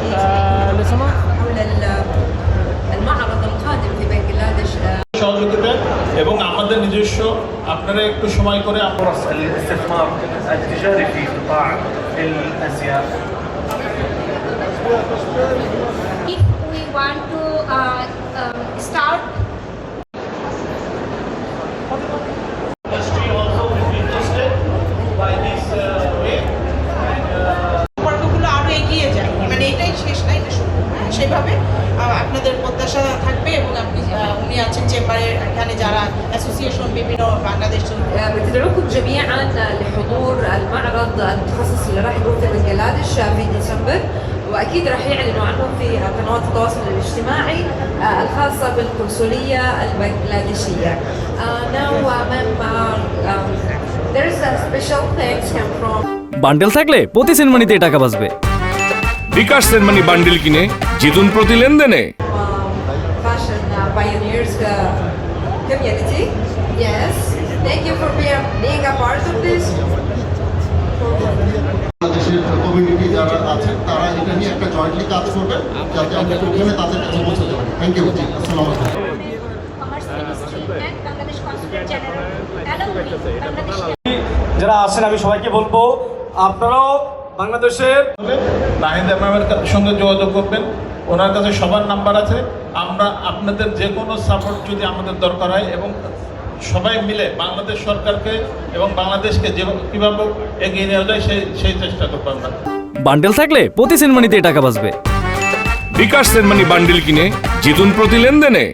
آه، لو سمحت حول ال- المعرض القادم في بنغلاديش آه، সহযোগিতা এবং আমাদের নিজস্ব আপনারা একটু সময় করে আপনারা فرص الاستثمار التجاري في قطاع الازياء if we want to uh, um, start হ্যাঁ সেভাবে আহ, আপনাদের প্রত্যাশা থাকবে এবং আপনি আহ, উনি আছেন চেম্বারের এখানে যারা অ্যাসোসিয়েশন বিভিন্ন Bangladesh آه، بتدعوكم جميعا آه، لحضور المعرض المتخصص اللي راح يكون في بنغلاديش آه، في ديسمبر واكيد راح يعلنوا عنه في آه، قنوات التواصل الاجتماعي آه، الخاصه بالقنصليه البنغلاديشيه. Uh, now, uh, ma'am, uh, um, there is a special thanks come from Bandel থাকলে প্রতি সেনমানিতে টাকা বাঁচবে বিকাশ সেন মানি বান্ডিল কিনে জিতুন প্রতি লেনদেনে। যারা আছেন আমি সবাইকে বলব আপনারাও বাংলাদেশের নাহিদা ম্যামের সঙ্গে যোগাযোগ করবেন। ওনার কাছে সবার নাম্বার আছে। আমরা আপনাদের যে কোনো সাপোর্ট যদি আমাদের দরকার হয় এবং সবাই মিলে বাংলাদেশ সরকারকে এবং বাংলাদেশকে যে কীভাবে এগিয়ে নেওয়া যায় সেই সেই চেষ্টা করব আমরা। বান্ডেল থাকলে প্রতি সেনমানিতে টাকা বাঁচবে। বিকাশ সেনমানি বান্ডিল কিনে জিতুন প্রতি লেনদেনে।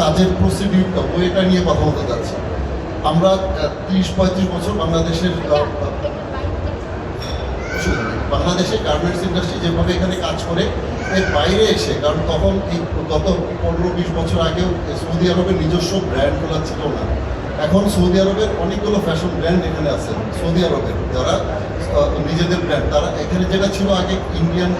কাজের প্রসিডিউরটা ওইটা নিয়ে কথা বলতে চাচ্ছি। আমরা তিরিশ পঁয়ত্রিশ বছর বাংলাদেশের। বাংলাদেশের গার্মেন্টস ইন্ডাস্ট্রি যেভাবে এখানে কাজ করে, এর বাইরে এসে, কারণ তখন এই গত পনেরো বিশ বছর আগেও সৌদি আরবের নিজস্ব ব্র্যান্ডগুলো ছিল না এখন সৌদি আরবের অনেকগুলো ফ্যাশন ব্র্যান্ড এখানে আছে, সৌদি আরবের, যারা নিজেদের ব্র্যান্ড তারা এখানে যেটা ছিল আগে ইন্ডিয়ান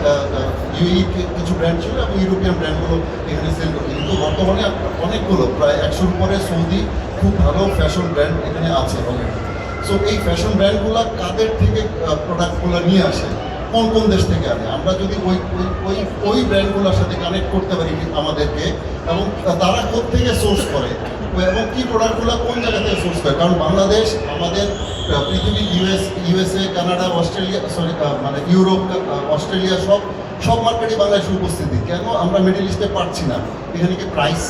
ইউই কিছু ব্র্যান্ড ছিল এবং ইউরোপিয়ান ব্র্যান্ডগুলো এখানে সেল করছে কিন্তু বর্তমানে অনেকগুলো, প্রায় একশোর উপরে সৌদি খুব ভালো ফ্যাশন ব্র্যান্ড এখানে আছে অলরেডি সো এই ফ্যাশন ব্র্যান্ডগুলো কাদের থেকে প্রোডাক্টগুলো নিয়ে আসে? কোন কোন দেশ থেকে আনে? আমরা যদি ওই ওই ওই ব্র্যান্ডগুলোর সাথে কানেক্ট করতে পারি আমাদেরকে, এবং তারা থেকে সোর্স করে? এবং কি প্রোডাক্টগুলো কোন জায়গা থেকে সোর্স করে? কারণ বাংলাদেশ, আমাদের পৃথিবী US USA Canada, Australia sorry মানে ইউরোপ অস্ট্রেলিয়া সব সব মার্কেটে বাংলাদেশের উপস্থিতি। কেন আমরা মিডল ইস্টে পারছি না? এখানে কি প্রাইস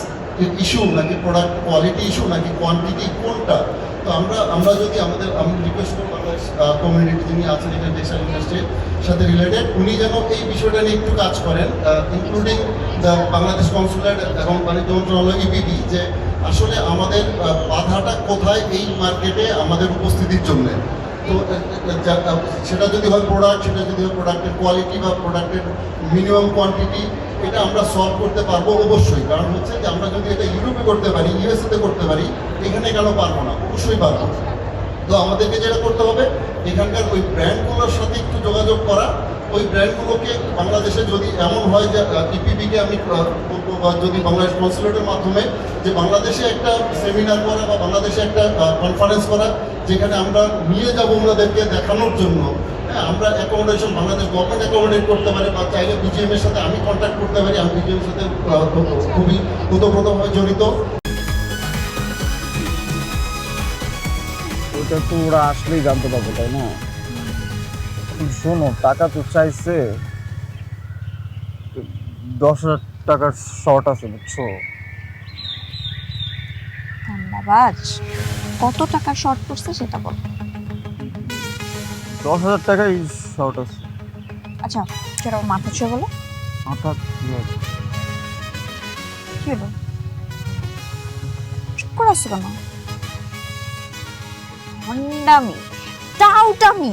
ইস্যু নাকি প্রোডাক্ট কোয়ালিটি ইস্যু নাকি কোয়ান্টিটি কোনটা? তো আমরা আমরা যদি আমাদের, আমি রিকোয়েস্ট করব বাংলাদেশ কমিউনিটি যিনি আছেন এখানে টেক্সটাইল ইন্ডাস্ট্রির সাথে রিলেটেড উনি যেন এই বিষয়টা নিয়ে একটু কাজ করেন ইনক্লুডিং দ্য বাংলাদেশ কনসুলেট এবং বাণিজ্য মন্ত্রণালয় ইবিবি যে আসলে আমাদের বাধাটা কোথায় এই মার্কেটে আমাদের উপস্থিতির জন্য? তো সেটা যদি হয় প্রোডাক্ট সেটা যদি হয় প্রোডাক্টের কোয়ালিটি বা প্রোডাক্টের মিনিমাম কোয়ান্টিটি এটা আমরা সলভ করতে পারব অবশ্যই। কারণ হচ্ছে যে আমরা যদি এটা ইউরোপে করতে পারি ইউএসএতে করতে পারি, এখানে কেন পারব না? অবশ্যই পারব। তো আমাদেরকে যেটা করতে হবে, এখানকার ওই ব্র্যান্ডগুলোর সাথে একটু যোগাযোগ করা ওই ব্র্যান্ডগুলোকে বাংলাদেশে যদি এমন হয় যে ইপিবিকে আমি যদি বাংলাদেশ কনসুলেটের মাধ্যমে যে বাংলাদেশে একটা সেমিনার করা বা বাংলাদেশে একটা কনফারেন্স করা, যেখানে আমরা নিয়ে যাব ওনাদেরকে দেখানোর জন্য হ্যাঁ আমরা অ্যাকোমোডেশন বাংলাদেশ গভর্নমেন্ট অ্যাকোমোডেট করতে পারে বা চাইলে বিজিএম এর সাথে আমি কন্ট্যাক্ট করতে পারি, আমি বিজিএম এর সাথে খুবই ওতপ্রোতভাবে জড়িত। ওটা তো ওরা আসলেই জানতে পারব, তাই না? শোনো টাকা তো চাইছে। দশ হাজার টাকার শর্ট আছে বুঝছ? ধন্যবাদ। কত টাকা শর্ট পড়ছে সেটা বল। দশ হাজার টাকাই শর্ট আছে। আচ্ছা সেটা মাথা ছুঁয়ে বলো। হঠাৎ কি হলো? চুপ করে আসছো কেন? হন্ডামি টাউটামি